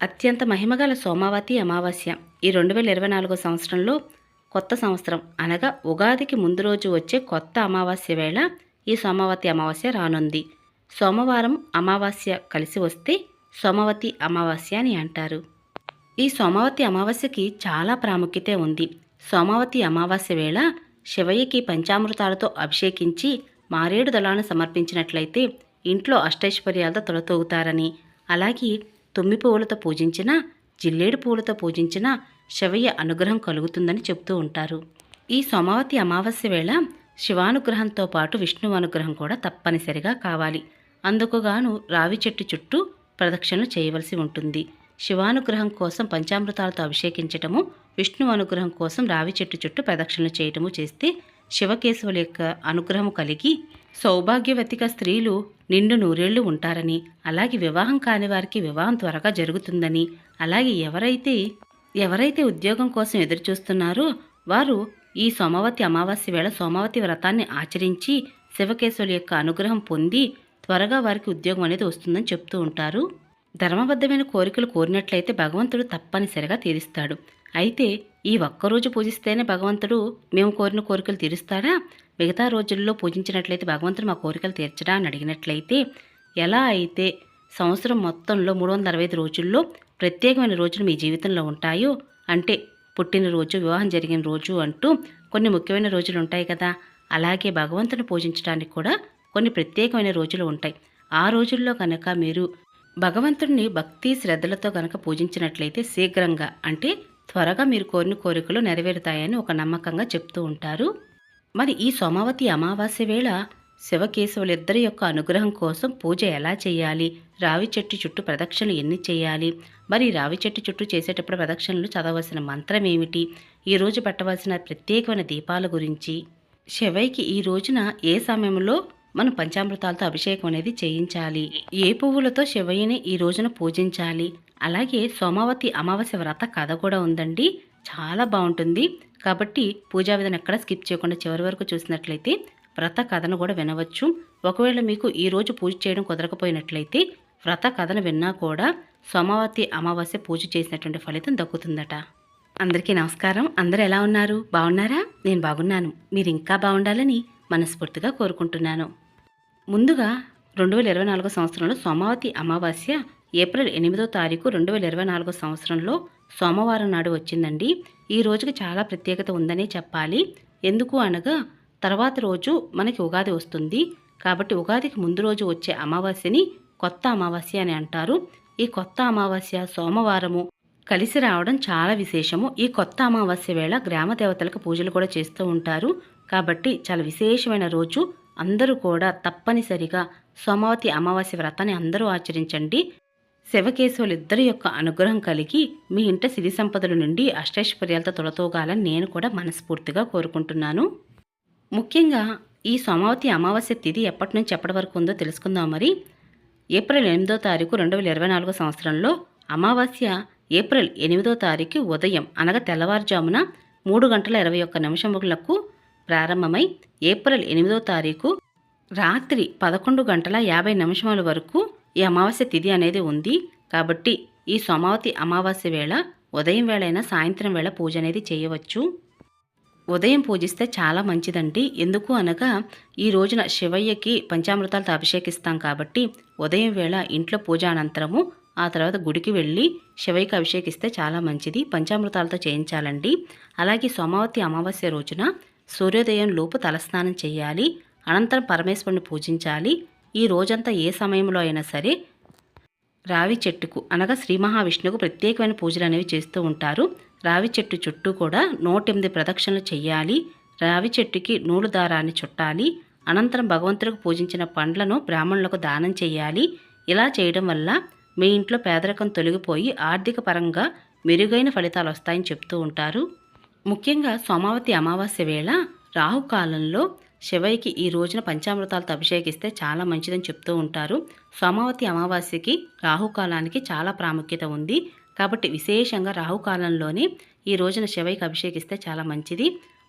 అత్యంత మహిమగల సోమావతి అమావాస్య ఈ రెండు వేల ఇరవై నాలుగో సంవత్సరంలో కొత్త సంవత్సరం. అనగా ఉగాదికి ముందు రోజు వచ్చే కొత్త అమావాస్య వేళ ఈ సోమావతి అమావాస్య రానుంది. సోమవారం అమావాస్య కలిసి వస్తే సోమవతి అమావాస్య అని అంటారు. ఈ సోమవతి అమావాస్యకి చాలా ప్రాముఖ్యత ఉంది. సోమవతి అమావాస్య వేళ శివయ్యకి పంచామృతాలతో అభిషేకించి మారేడు దళాలను సమర్పించినట్లయితే ఇంట్లో అష్టైశ్వర్యాలతో తొలతూగుతారని అలాగే తుమ్మి పువ్వులతో పూజించిన జిల్లేడు పువ్వులతో పూజించినా శివయ్య అనుగ్రహం కలుగుతుందని చెప్తూ ఉంటారు. ఈ సోమావతి అమావాస్య వేళ శివానుగ్రహంతో పాటు విష్ణువు అనుగ్రహం కూడా తప్పనిసరిగా కావాలి. అందుకుగాను రావి చెట్టు చుట్టూ ప్రదక్షిణలు చేయవలసి ఉంటుంది. శివానుగ్రహం కోసం పంచామృతాలతో అభిషేకించటము విష్ణు అనుగ్రహం కోసం రావి చెట్టు చుట్టూ ప్రదక్షిణలు చేయటము చేస్తే శివకేశవుల యొక్క అనుగ్రహం కలిగి సౌభాగ్యవతిక స్త్రీలు నిండు నూరేళ్ళు ఉంటారని అలాగే వివాహం కాని వారికి వివాహం త్వరగా జరుగుతుందని అలాగే ఎవరైతే ఎవరైతే ఉద్యోగం కోసం ఎదురుచూస్తున్నారో వారు ఈ సోమవతి అమావాస్య వేళ సోమవతి వ్రతాన్ని ఆచరించి శివకేశవుల యొక్క అనుగ్రహం పొంది త్వరగా వారికి ఉద్యోగం అనేది వస్తుందని చెప్తూ ఉంటారు. ధర్మబద్ధమైన కోరికలు కోరినట్లయితే భగవంతుడు తప్పనిసరిగా తీరుస్తాడు. అయితే ఈ ఒక్కరోజు పూజిస్తేనే భగవంతుడు మేము కోరిన కోరికలు తీరుస్తాడా? మిగతా రోజుల్లో పూజించినట్లయితే భగవంతుడు మా కోరికలు తీర్చడా అని అడిగినట్లయితే ఎలా అయితే సంవత్సరం మొత్తంలో మూడు వందల అరవై ఐదు రోజుల్లో ప్రత్యేకమైన రోజులు మీ జీవితంలో ఉంటాయో అంటే పుట్టినరోజు వివాహం జరిగిన రోజు అంటూ కొన్ని ముఖ్యమైన రోజులు ఉంటాయి కదా. అలాగే భగవంతుని పూజించడానికి కూడా కొన్ని ప్రత్యేకమైన రోజులు ఉంటాయి. ఆ రోజుల్లో కనుక మీరు భగవంతుడిని భక్తి శ్రద్ధలతో కనుక పూజించినట్లయితే శీఘ్రంగా అంటే త్వరగా మీరు కోరిన కోరికలు నెరవేరుతాయని ఒక నమ్మకంగా చెప్తూ ఉంటారు. మరి ఈ సోమావతి అమావాస్య వేళ శివకేశవులిద్దరి యొక్క అనుగ్రహం కోసం పూజ ఎలా చేయాలి? రావి చెట్టు చుట్టూ ప్రదక్షిణలు ఎన్ని చేయాలి? మరి రావి చెట్టు చుట్టూ చేసేటప్పుడు ప్రదక్షిణలు చదవలసిన మంత్రం ఏమిటి? ఈరోజు పెట్టవలసిన ప్రత్యేకమైన దీపాల గురించి. శివయ్యకి ఈ రోజున ఏ సమయంలో మనం పంచామృతాలతో అభిషేకం అనేది చేయించాలి? ఏ పువ్వులతో శివయ్యని ఈ రోజున పూజించాలి? అలాగే సోమావతి అమావాస్య వ్రత కథ కూడా ఉందండి. చాలా బాగుంటుంది. కాబట్టి పూజా విధానం ఎక్కడ స్కిప్ చేయకుండా చివరి వరకు చూసినట్లయితే వ్రత కథను కూడా వినవచ్చు. ఒకవేళ మీకు ఈరోజు పూజ చేయడం కుదరకపోయినట్లయితే వ్రత కథను విన్నా కూడా సోమావతి అమావాస్య పూజ చేసినటువంటి ఫలితం దక్కుతుందట. అందరికీ నమస్కారం. అందరూ ఎలా ఉన్నారు? బాగున్నారా? నేను బాగున్నాను. మీరు ఇంకా బాగుండాలని మనస్ఫూర్తిగా కోరుకుంటున్నాను. ముందుగా రెండు వేల ఇరవై నాలుగో సంవత్సరంలో సోమావతి అమావాస్య ఏప్రిల్ ఎనిమిదో తారీఖు రెండు వేల ఇరవై నాలుగో సంవత్సరంలో సోమవారం నాడు వచ్చిందండి. ఈ రోజుకి చాలా ప్రత్యేకత ఉందనే చెప్పాలి. ఎందుకు అనగా తర్వాత రోజు మనకి ఉగాది వస్తుంది. కాబట్టి ఉగాదికి ముందు రోజు వచ్చే అమావాస్యని కొత్త అమావాస్య అని అంటారు. ఈ కొత్త అమావాస్య సోమవారము కలిసి రావడం చాలా విశేషము. ఈ కొత్త అమావాస్య వేళ గ్రామ దేవతలకు పూజలు కూడా చేస్తూ ఉంటారు. కాబట్టి చాలా విశేషమైన రోజు. అందరూ కూడా తప్పనిసరిగా సోమవతి అమావాస్య వ్రతాన్ని అందరూ ఆచరించండి. శివకేశవులు ఇద్దరి యొక్క అనుగ్రహం కలిగి మీ ఇంట సిరి సంపదల నుండి అష్టైశ్వర్యాలతో తొలతోగాలని నేను కూడా మనస్ఫూర్తిగా కోరుకుంటున్నాను. ముఖ్యంగా ఈ సోమావతి అమావాస్య తిథి ఎప్పటి నుంచి ఎప్పటి వరకు ఉందో తెలుసుకుందాం మరి. ఏప్రిల్ ఎనిమిదో తారీఖు రెండు వేల ఇరవై నాలుగో సంవత్సరంలో అమావాస్య ఏప్రిల్ ఎనిమిదో తారీఖు ఉదయం అనగా తెల్లవారుజామున మూడు గంటల ఇరవై ఒక్క నిమిషములకు ప్రారంభమై ఏప్రిల్ ఎనిమిదో తారీఖు రాత్రి పదకొండు గంటల యాభై నిమిషముల వరకు ఈ అమావాస్య తిథి అనేది ఉంది. కాబట్టి ఈ సోమావతి అమావాస్య వేళ ఉదయం వేళైనా సాయంత్రం వేళ పూజ అనేది చేయవచ్చు. ఉదయం పూజిస్తే చాలా మంచిదండి. ఎందుకు అనగా ఈ రోజున శివయ్యకి పంచామృతాలతో అభిషేకిస్తాం కాబట్టి ఉదయం వేళ ఇంట్లో పూజ అనంతరము ఆ తర్వాత గుడికి వెళ్ళి శివయ్యకి అభిషేకిస్తే చాలా మంచిది. పంచామృతాలతో చేయించాలండి. అలాగే సోమావతి అమావాస్య రోజున సూర్యోదయం లోపు తలస్నానం చేయాలి. అనంతరం పరమేశ్వరుని పూజించాలి. ఈ రోజంతా ఏ సమయంలో అయినా సరే రావి చెట్టుకు అనగా శ్రీ మహావిష్ణువుకు ప్రత్యేకమైన పూజలు అనేవి చేస్తూ ఉంటారు. రావి చెట్టు చుట్టూ కూడా నూటెనిమిది ప్రదక్షిణలు చేయాలి రావి చెట్టుకి నూలు దారాన్ని చుట్టాలి. అనంతరం భగవంతుడికి పూజించిన పండ్లను బ్రాహ్మణులకు దానం చేయాలి ఇలా చేయడం వల్ల మీ ఇంట్లో పేదరికం తొలగిపోయి ఆర్థిక పరంగా మెరుగైన ఫలితాలు వస్తాయని చెప్తూ ఉంటారు. ముఖ్యంగా సోమావతి అమావాస్య వేళ రాహుకాలంలో శివయ్యకి ఈ రోజున పంచామృతాలతో అభిషేకిస్తే చాలా మంచిదని చెప్తూ ఉంటారు. సోమావతి అమావాస్యకి రాహుకాలానికి చాలా ప్రాముఖ్యత ఉంది. కాబట్టి విశేషంగా రాహుకాలంలోనే ఈ రోజున శివయ్యకి అభిషేకిస్తే చాలా మంచిది.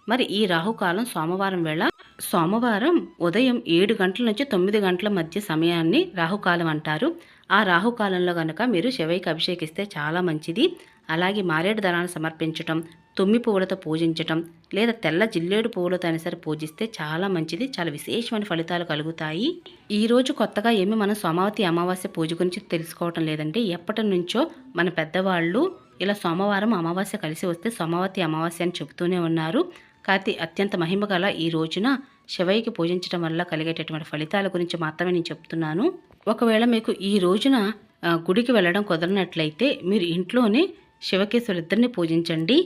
మరి ఈ రాహుకాలం సోమవారం వేళ సోమవారం ఉదయం ఏడు గంటల నుంచి తొమ్మిది గంటల మధ్య సమయాన్ని రాహుకాలం అంటారు. ఆ రాహుకాలంలో కనుక మీరు శివయ్యకి అభిషేకిస్తే చాలా మంచిది. అలాగే మారేడు దళాన్ని సమర్పించటం తుమ్మి పువ్వులతో పూజించటం లేదా తెల్ల జిల్లేడు పువ్వులతో అనేసరి పూజిస్తే చాలా మంచిది. చాలా విశేషమైన ఫలితాలు కలుగుతాయి. ఈ రోజు కొత్తగా ఏమి మనం సోమావతి అమావాస్య పూజ గురించి తెలుసుకోవటం లేదంటే ఎప్పటి నుంచో మన పెద్దవాళ్ళు ఇలా సోమవారం అమావాస్య కలిసి వస్తే సోమవతి అమావాస్య అని చెబుతూనే ఉన్నారు. కాతి అత్యంత మహిమ గల ఈ రోజున శివయ్యకి పూజించడం వల్ల కలిగేటటువంటి ఫలితాల గురించి మాత్రమే నేను చెప్తున్నాను. ఒకవేళ మీకు ఈ రోజున గుడికి వెళ్ళడం కుదరనట్లయితే మీరు ఇంట్లోనే శివకేశ్వరిద్దరిని పూజించండి.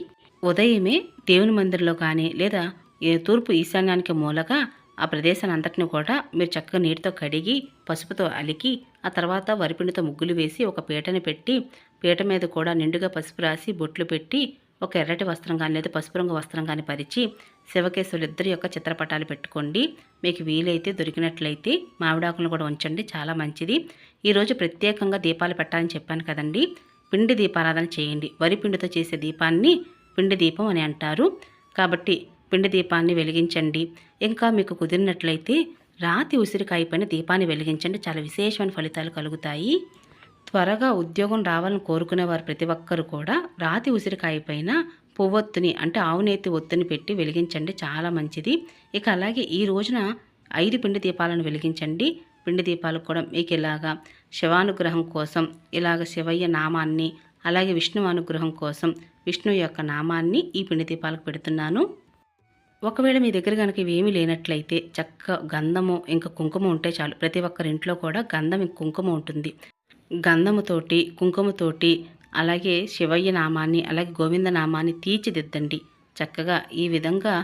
ఉదయమే దేవుని మందిరంలో కానీ లేదా ఏ తూర్పు ఈశాన్యానికి మూలగా ఆ ప్రదేశాన్ని అంతటిని కూడా మీరు చక్కగా నీటితో కడిగి పసుపుతో అలికి ఆ తర్వాత వరిపిండితో ముగ్గులు వేసి ఒక పీటని పెట్టి పీట మీద కూడా నిండుగా పసుపు రాసి బొట్లు పెట్టి ఒక ఎర్రటి వస్త్రం కానీ లేదా పసుపు రంగు వస్త్రం కానీ పరిచి శివకేశవులిద్దరి యొక్క చిత్రపటాలు పెట్టుకోండి. మీకు వీలైతే దొరికినట్లయితే మామిడాకులను కూడా ఉంచండి. చాలా మంచిది. ఈరోజు ప్రత్యేకంగా దీపాలు పెట్టాలని చెప్పాను కదండి. పిండి దీపారాధన చేయండి. వరి పిండితో చేసే దీపాన్ని పిండి దీపం అని అంటారు. కాబట్టి పిండి దీపాన్ని వెలిగించండి. ఇంకా మీకు కుదిరినట్లయితే రాతి ఉసిరికాయ పైన దీపాన్ని వెలిగించండి. చాలా విశేషమైన ఫలితాలు కలుగుతాయి. త్వరగా ఉద్యోగం రావాలని కోరుకునే వారు ప్రతి ఒక్కరు కూడా రాతి ఉసిరికాయ పైన పువ్వొత్తుని అంటే ఆవునేతి ఒత్తుని పెట్టి వెలిగించండి. చాలా మంచిది. ఇక అలాగే ఈ రోజున ఐదు పిండి దీపాలను వెలిగించండి. పిండి దీపాలకు కూడా మీకు ఇలాగా శివానుగ్రహం కోసం ఇలాగ శివయ్య నామాన్ని అలాగే విష్ణు అనుగ్రహం కోసం విష్ణు యొక్క నామాన్ని ఈ పిండి దీపాలకు పెడుతున్నాను. ఒకవేళ మీ దగ్గర కనుక ఇవేమీ లేనట్లయితే చక్క గంధము ఇంకా కుంకుమ ఉంటే చాలు. ప్రతి ఒక్కరి ఇంట్లో కూడా గంధం ఇంక కుంకుమ ఉంటుంది. గంధముతోటి కుంకుమతోటి అలాగే శివయ్య నామాన్ని అలాగే గోవింద నామాన్ని తీర్చిదిద్దండి. చక్కగా ఈ విధంగా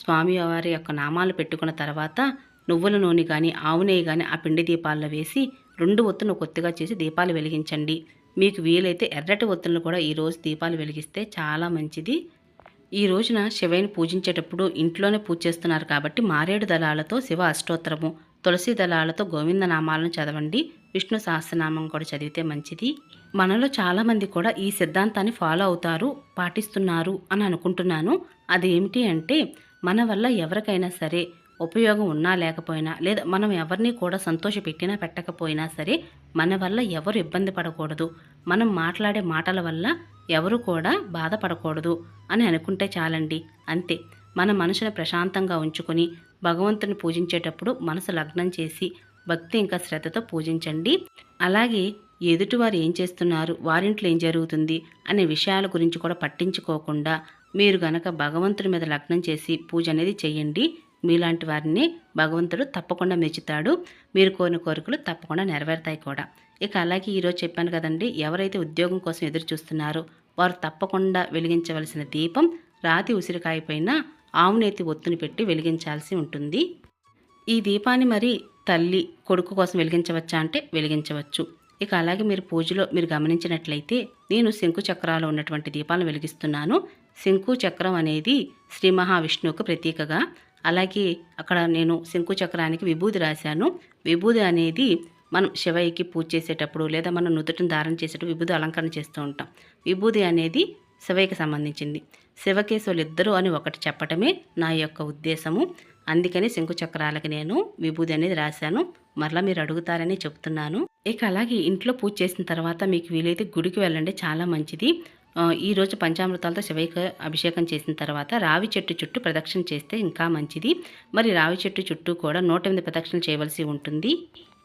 స్వామివారి యొక్క నామాలు పెట్టుకున్న తర్వాత నువ్వుల నూనె కానీ ఆవు నెయ్యి కానీ ఆ పిండి దీపాల్లో వేసి రెండు ఒత్తులను కొత్తగా చేసి దీపాలు వెలిగించండి. మీకు వీలైతే ఎర్రటి ఒత్తులను కూడా ఈరోజు దీపాలు వెలిగిస్తే చాలా మంచిది. ఈ రోజున శివయ్యని పూజించేటప్పుడు ఇంట్లోనే పూజ చేస్తున్నారు కాబట్టి మారేడు దళాలతో శివ అష్టోత్తరము తులసి దళాలతో గోవింద నామాలను చదవండి. విష్ణు సహస్రనామం కూడా చదివితే మంచిది. మనలో చాలామంది కూడా ఈ సిద్ధాంతాన్ని ఫాలో అవుతారు పాటిస్తున్నారు అని అనుకుంటున్నాను. అదేమిటి అంటే మన వల్ల ఎవరికైనా సరే ఉపయోగం ఉన్నా లేకపోయినా లేదా మనం ఎవరిని కూడా సంతోష పెట్టినా పెట్టకపోయినా సరే మన వల్ల ఎవరు ఇబ్బంది పడకూడదు. మనం మాట్లాడే మాటల వల్ల ఎవరు కూడా బాధపడకూడదు అని అనుకుంటే చాలండి. అంతే. మన మనసును ప్రశాంతంగా ఉంచుకొని భగవంతుని పూజించేటప్పుడు మనసు లగ్నం చేసి భక్తి ఇంకా శ్రద్ధతో పూజించండి. అలాగే ఎదుటివారు ఏం చేస్తున్నారు? వారింట్లో ఏం జరుగుతుంది? అనే విషయాల గురించి కూడా పట్టించుకోకుండా మీరు గనక భగవంతుని మీద లగ్నం చేసి పూజ అనేది చేయండి. మీలాంటి వారిని భగవంతుడు తప్పకుండా మెచ్చుతాడు. మీరు కోరిన కోరికలు తప్పకుండా నెరవేరుతాయి కూడా. ఇక అలాగే ఈరోజు చెప్పాను కదండి ఎవరైతే ఉద్యోగం కోసం ఎదురు చూస్తున్నారో వారు తప్పకుండా వెలిగించవలసిన దీపం రాతి ఉసిరికాయ పైన ఆవునేతి ఒత్తుని పెట్టి వెలిగించాల్సి ఉంటుంది. ఈ దీపాన్ని మరి తల్లి కొడుకు కోసం వెలిగించవచ్చా అంటే వెలిగించవచ్చు. ఇక అలాగే మీరు పూజలో మీరు గమనించినట్లయితే నేను శంకు చక్రాలు ఉన్నటువంటి దీపాలను వెలిగిస్తున్నాను. శంకు చక్రం అనేది శ్రీ మహావిష్ణువుకు ప్రతీకగా అలాగే అక్కడ నేను శంకు చక్రానికి విభూది రాశాను. విభూది అనేది మనం శివయ్యకి పూజ చేసేటప్పుడు లేదా మనం నుదుటిని దారం చేసేటప్పుడు విభూది అలంకరణ చేస్తూ ఉంటాం. విభూది అనేది శివయ్యకి సంబంధించింది. శివకేశవులు ఇద్దరు అని ఒకటి చెప్పటమే నా యొక్క ఉద్దేశము. అందుకని శంకు చక్రాలకి నేను విభూది అనేది రాశాను. మరలా మీరు అడుగుతారని చెప్తున్నాను. ఇక అలాగే ఇంట్లో పూజ చేసిన తర్వాత మీకు వీలైతే గుడికి వెళ్ళండి. చాలా మంచిది. ఈరోజు పంచామృతాలతో శివైక అభిషేకం చేసిన తర్వాత రావి చెట్టు చుట్టూ ప్రదక్షిణ చేస్తే ఇంకా మంచిది. మరి రావి చెట్టు చుట్టూ కూడా నూట ఎనిమిది ప్రదక్షిణలు చేయవలసి ఉంటుంది.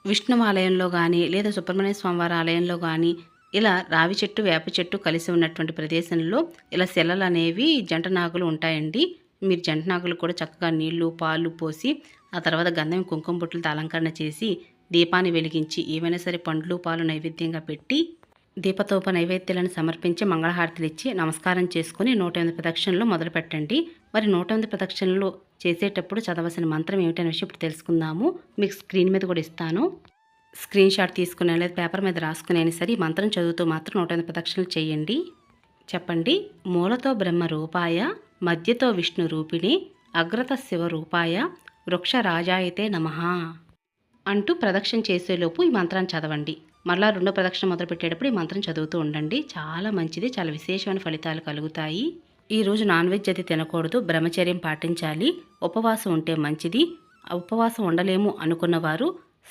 విష్ణు ఆలయంలో కానీ లేదా సుబ్రహ్మణ్య స్వామివారి ఆలయంలో కానీ ఇలా రావి చెట్టు వేప చెట్టు కలిసి ఉన్నటువంటి ప్రదేశంలో ఇలా శిలలు అనేవి జంట నాగులు ఉంటాయండి. మీరు జంట నాగులు కూడా చక్కగా నీళ్ళు పాలు పోసి ఆ తర్వాత గంధం కుంకుమ బొట్లతో అలంకరణ చేసి దీపాన్ని వెలిగించి ఏవైనా సరే పండ్లు పాలు నైవేద్యంగా పెట్టి దీపతోప నైవేద్యాలను సమర్పించి మంగళహారతులు ఇచ్చి నమస్కారం చేసుకుని నూట ఎనిమిది ప్రదక్షిణలు మొదలుపెట్టండి. మరి నూట ఎనిమిది ప్రదక్షిణలు చేసేటప్పుడు చదవలసిన మంత్రం ఏమిటనే విషయం ఇప్పుడు తెలుసుకుందాము. మీకు స్క్రీన్ మీద కూడా ఇస్తాను. స్క్రీన్ షాట్ తీసుకునే లేదా పేపర్ మీద రాసుకునే సరే ఈ మంత్రం చదువుతూ మాత్రం నూట ఎనిమిది ప్రదక్షిణలు చేయండి. చెప్పండి. మూలతో బ్రహ్మ రూపాయ మధ్యతో విష్ణు రూపిణి అగ్రత శివ రూపాయ వృక్ష రాజాయతే నమ అంటూ ప్రదక్షిణ చేసేలోపు ఈ మంత్రాన్ని చదవండి. మరలా రెండో ప్రదక్షిణ మొదలుపెట్టేటప్పుడు ఈ మంత్రం చదువుతూ ఉండండి. చాలా మంచిది చాలా విశేషమైన ఫలితాలు కలుగుతాయి. ఈ రోజు నాన్ వెజ్ అది తినకూడదు బ్రహ్మచర్యం పాటించాలి. ఉపవాసం ఉంటే మంచిది. ఉపవాసం ఉండలేము అనుకున్నవారు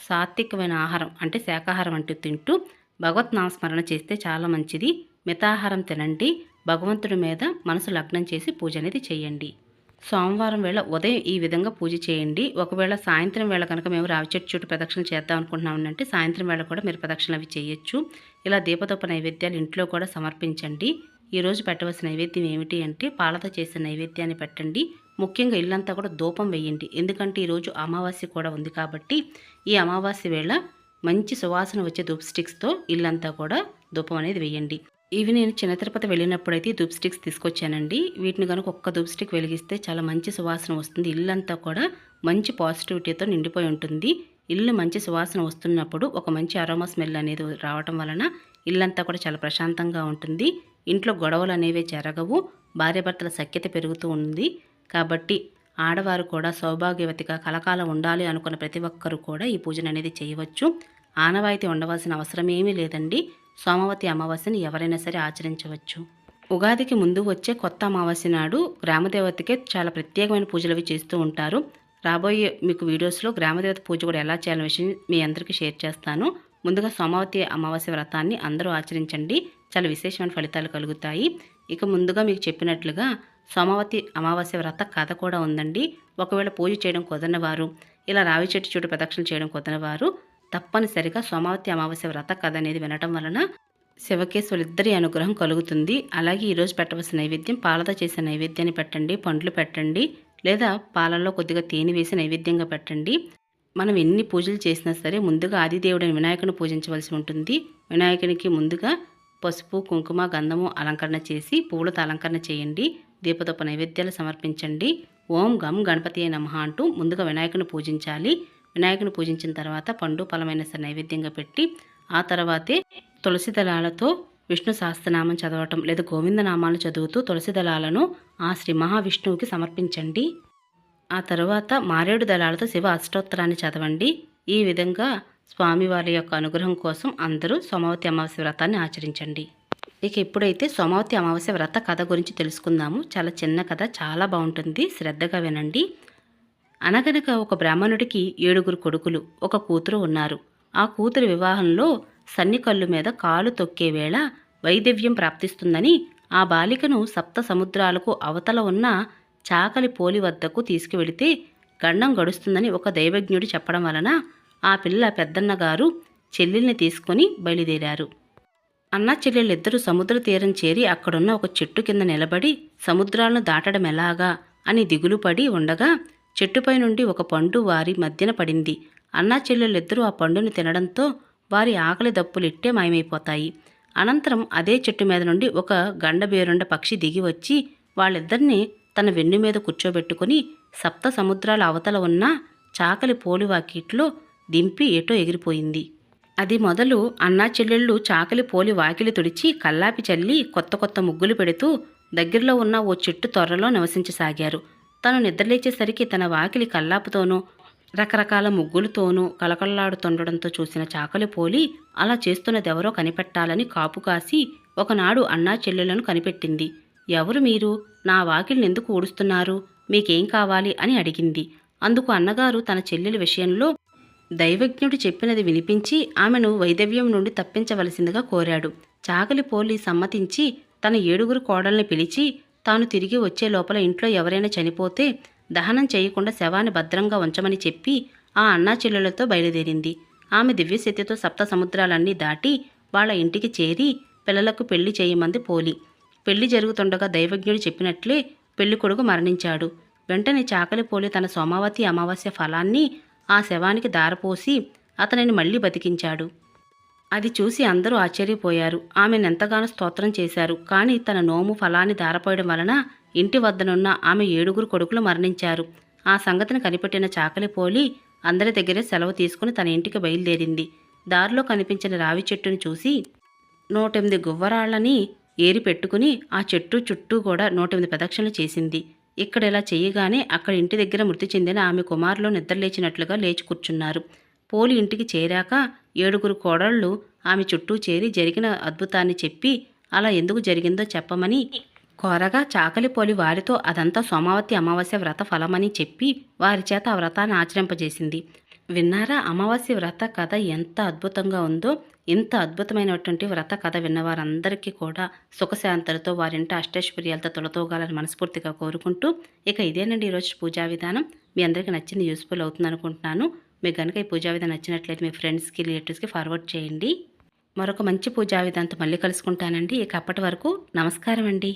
సాత్వికమైన ఆహారం అంటే శాకాహారం అంటూ తింటూ భగవత్ నామస్మరణ చేస్తే చాలా మంచిది. మితాహారం తినండి. భగవంతుడి మీద మనసు లగ్నం చేసి పూజ అనేది చేయండి. సోమవారం వేళ ఉదయం ఈ విధంగా పూజ చేయండి. ఒకవేళ సాయంత్రం వేళ కనుక మేము రావి చెట్టు చుట్టూ ప్రదక్షిణ చేద్దాం అనుకుంటున్నామంటే సాయంత్రం వేళ కూడా మీరు ప్రదక్షిణ అవి చేయొచ్చు. ఇలా దీపదొప్ప నైవేద్యాలు ఇంట్లో కూడా సమర్పించండి. ఈరోజు పెట్టవలసిన నైవేద్యం ఏమిటి అంటే పాలతో చేసిన నైవేద్యాన్ని పెట్టండి. ముఖ్యంగా ఇల్లంతా కూడా ధూపం వేయండి. ఎందుకంటే ఈరోజు అమావాస్య కూడా ఉంది కాబట్టి ఈ అమావాస్య వేళ మంచి సువాసన వచ్చే ధూప్ స్టిక్స్తో ఇల్లంతా కూడా ధూపం అనేది వేయండి. ఇవి నేను చిన్న తిరుపతి వెళ్ళినప్పుడైతే ధూప్ స్టిక్స్ తీసుకొచ్చానండి. వీటిని కనుక ఒక్క ధూప్ స్టిక్ వెలిగిస్తే చాలా మంచి సువాసన వస్తుంది. ఇల్లంతా కూడా మంచి పాజిటివిటీతో నిండిపోయి ఉంటుంది. ఇల్లు మంచి సువాసన వస్తున్నప్పుడు ఒక మంచి అరోమా స్మెల్ అనేది రావటం వలన ఇల్లంతా కూడా చాలా ప్రశాంతంగా ఉంటుంది. ఇంట్లో గొడవలు అనేవి జరగవు. భార్యాభర్తల సఖ్యత పెరుగుతూ ఉంది. కాబట్టి ఆడవారు కూడా సౌభాగ్యవతిగా కలకాలం ఉండాలి అనుకున్న ప్రతి ఒక్కరు కూడా ఈ పూజను అనేది చేయవచ్చు. ఆనవాయితీ ఉండవలసిన అవసరం ఏమీ లేదండి. సోమవతి అమావాస్యని ఎవరైనా సరే ఆచరించవచ్చు. ఉగాదికి ముందు వచ్చే కొత్త అమావాస్య నాడు గ్రామదేవతకే చాలా ప్రత్యేకమైన పూజలు అవి చేస్తూ ఉంటారు. రాబోయే మీకు వీడియోస్లో గ్రామదేవత పూజ కూడా ఎలా చేయాలనే విషయం మీ అందరికీ షేర్ చేస్తాను. ముందుగా సోమావతి అమావాస్య వ్రతాన్ని అందరూ ఆచరించండి. చాలా విశేషమైన ఫలితాలు కలుగుతాయి. ఇక ముందుగా మీకు చెప్పినట్లుగా సోమవతి అమావాస్య వ్రత కథ కూడా ఉందండి. ఒకవేళ పూజ చేయడం కుదరని వారు ఇలా రావి చెట్టు చుట్టూ ప్రదక్షిణ చేయడం కుదరని వారు తప్పనిసరిగా సోమావతి అమావాస్య వ్రత కథ అనేది వినటం వలన శివకేశ్వరిద్దరి అనుగ్రహం కలుగుతుంది. అలాగే ఈరోజు పెట్టవలసిన నైవేద్యం పాలతో చేసే నైవేద్యాన్ని పెట్టండి పండ్లు పెట్టండి లేదా పాలల్లో కొద్దిగా తేనె వేసి నైవేద్యంగా పెట్టండి. మనం ఎన్ని పూజలు చేసినా సరే ముందుగా ఆదిదేవుడైన వినాయకుని పూజించవలసి ఉంటుంది. వినాయకునికి ముందుగా పసుపు కుంకుమ గంధము అలంకరణ చేసి పువ్వులతో అలంకరణ చేయండి. దీపదొప్ప నైవేద్యాలు సమర్పించండి. ఓం గం గణపతి నమః అంటూ ముందుగా వినాయకుని పూజించాలి. వినాయకుని పూజించిన తర్వాత పండు ఫలమైన సరే నైవేద్యంగా పెట్టి ఆ తర్వాతే తులసి దళాలతో విష్ణు సహస్రనామం చదవటం లేదా గోవిందనామాలు చదువుతూ తులసి దళాలను ఆ శ్రీ మహావిష్ణువుకి సమర్పించండి. ఆ తర్వాత మారేడు దళాలతో శివ అష్టోత్తరాన్ని చదవండి. ఈ విధంగా స్వామివారి యొక్క అనుగ్రహం కోసం అందరూ సోమవతి అమావాస్య వ్రతాన్ని ఆచరించండి. ఇక ఇప్పుడైతే సోమవతి అమావాస్య వ్రత కథ గురించి తెలుసుకుందాము. చాలా చిన్న కథ చాలా బాగుంటుంది. శ్రద్ధగా వినండి. అనగనక ఒక బ్రాహ్మణుడికి ఏడుగురు కొడుకులు ఒక కూతురు ఉన్నారు. ఆ కూతురు వివాహంలో సన్నికల్లు మీద కాలు తొక్కే వేళ వైదవ్యం ప్రాప్తిస్తుందని ఆ బాలికను సప్త సముద్రాలకు అవతల ఉన్న చాకలి పోలి వద్దకు తీసుకువెళితే గండం గడుస్తుందని ఒక దైవజ్ఞుడు చెప్పడం వలన ఆ పిల్ల పెద్దన్నగారు చెల్లెల్ని తీసుకొని బయలుదేరారు. అన్న చెల్లెళ్ళిద్దరూ సముద్ర తీరం చేరి అక్కడున్న ఒక చెట్టు కింద నిలబడి సముద్రాలను దాటడం ఎలాగా అని దిగులుపడి ఉండగా చెట్టుపై నుండి ఒక పండు వారి మధ్యన పడింది. అన్నా చెల్లెళ్ళిద్దరూ ఆ పండును తినడంతో వారి ఆకలి దప్పులు ఇట్టే మాయమైపోతాయి. అనంతరం అదే చెట్టు మీద నుండి ఒక గండబేరుండ పక్షి దిగి వచ్చి వాళ్ళిద్దరినీ తన వెన్ను మీద కూర్చోబెట్టుకుని సప్త సముద్రాల అవతల ఉన్న చాకలి పోలివాకిట్లో దింపి ఎటో ఎగిరిపోయింది. అది మొదలు అన్నా చెల్లెళ్ళు చాకలి పోలి వాకిలి తుడిచి కల్లాపి చల్లి కొత్త కొత్త ముగ్గులు పెడుతూ దగ్గరలో ఉన్న ఓ చెట్టు తొర్రలో నివసించసాగారు. తను నిద్రలేచేసరికి తన వాకిలి కల్లాపుతోనూ రకరకాల ముగ్గులతోనూ కలకల్లాడుతుండడంతో చూసిన చాకలి పోలి అలా చేస్తున్నదెవరో కనిపెట్టాలని కాపు కాసి ఒకనాడు అన్నా చెల్లెలను కనిపెట్టింది. ఎవరు మీరు? నా వాకిలిని ఎందుకు ఊడుస్తున్నారు? మీకేం కావాలి? అని అడిగింది. అందుకు అన్నగారు తన చెల్లెల విషయంలో దైవజ్ఞుడు చెప్పినది వినిపించి ఆమెను వైదవ్యం నుండి తప్పించవలసిందిగా కోరాడు. చాకలి పోలి సమ్మతించి తన ఏడుగురు కోడల్ని పిలిచి తాను తిరిగి వచ్చే లోపల ఇంట్లో ఎవరైనా చనిపోతే దహనం చేయకుండా శవాన్ని భద్రంగా ఉంచమని చెప్పి ఆ అన్నా చెల్లెలతో బయలుదేరింది. ఆమె దివ్యశక్తితో సప్త సముద్రాలన్నీ దాటి వాళ్ళ ఇంటికి చేరి పిల్లలకు పెళ్ళి చేయమంది పోలి. పెళ్ళి జరుగుతుండగా దైవజ్ఞుడు చెప్పినట్లే పెళ్ళి కొడుకు మరణించాడు. వెంటనే చాకలి పోలి తన సోమావతి అమావాస్య ఫలాన్ని ఆ శవానికి దారపోసి అతనిని మళ్ళీ బతికించాడు. అది చూసి అందరూ ఆశ్చర్యపోయారు. ఆమెనెంతగానో స్తోత్రం చేశారు. కానీ తన నోము ఫలాన్ని దారపోయడం వలన ఇంటి వద్దనున్న ఆమె ఏడుగురు కొడుకులు మరణించారు. ఆ సంగతిని కనిపెట్టిన చాకలి పోలి అందరి దగ్గరే సెలవు తీసుకుని తన ఇంటికి బయలుదేరింది. దారిలో కనిపించిన రావి చెట్టును చూసి నూటెనిమిది గువ్వరాళ్ళని ఏరి పెట్టుకుని ఆ చెట్టు చుట్టూ కూడా నూటెనిమిది ప్రదక్షిణలు చేసింది. ఇక్కడ ఇలా చేయగానే అక్కడ ఇంటి దగ్గర మృతి చెందిన ఆమె కుమారులు నిద్రలేచినట్లుగా లేచి కూర్చున్నారు. పోలి ఇంటికి చేరాక ఏడుగురు కోడళ్ళు ఆమె చుట్టూ చేరి జరిగిన అద్భుతాన్ని చెప్పి అలా ఎందుకు జరిగిందో చెప్పమని కోరగా చాకలి పోలి వారితో అదంతా సోమావతి అమావాస్య వ్రత ఫలమని చెప్పి వారి చేత ఆ వ్రతాన్ని ఆచరింపజేసింది. విన్నారా? అమావాస్య వ్రత కథ ఎంత అద్భుతంగా ఉందో ఇంత అద్భుతమైనటువంటి వ్రత కథ విన్నవారందరికీ కూడా సుఖశాంతలతో వారింట అష్టైశ్వర్యాలతో తొలతోగాలని మనస్ఫూర్తిగా కోరుకుంటూ ఇక ఇదేనండి ఈరోజు పూజా విధానం. మీ అందరికీ నచ్చింది యూస్ఫుల్ అవుతుంది అనుకుంటున్నాను మీకు కనుక ఈ పూజా విధానం నచ్చినట్లయితే మీ ఫ్రెండ్స్కి రిలేటివ్స్కి ఫార్వర్డ్ చేయండి. మరొక మంచి పూజా విధానంతో మళ్ళీ కలుసుకుంటానండి. ఇక అప్పటి వరకు నమస్కారం అండి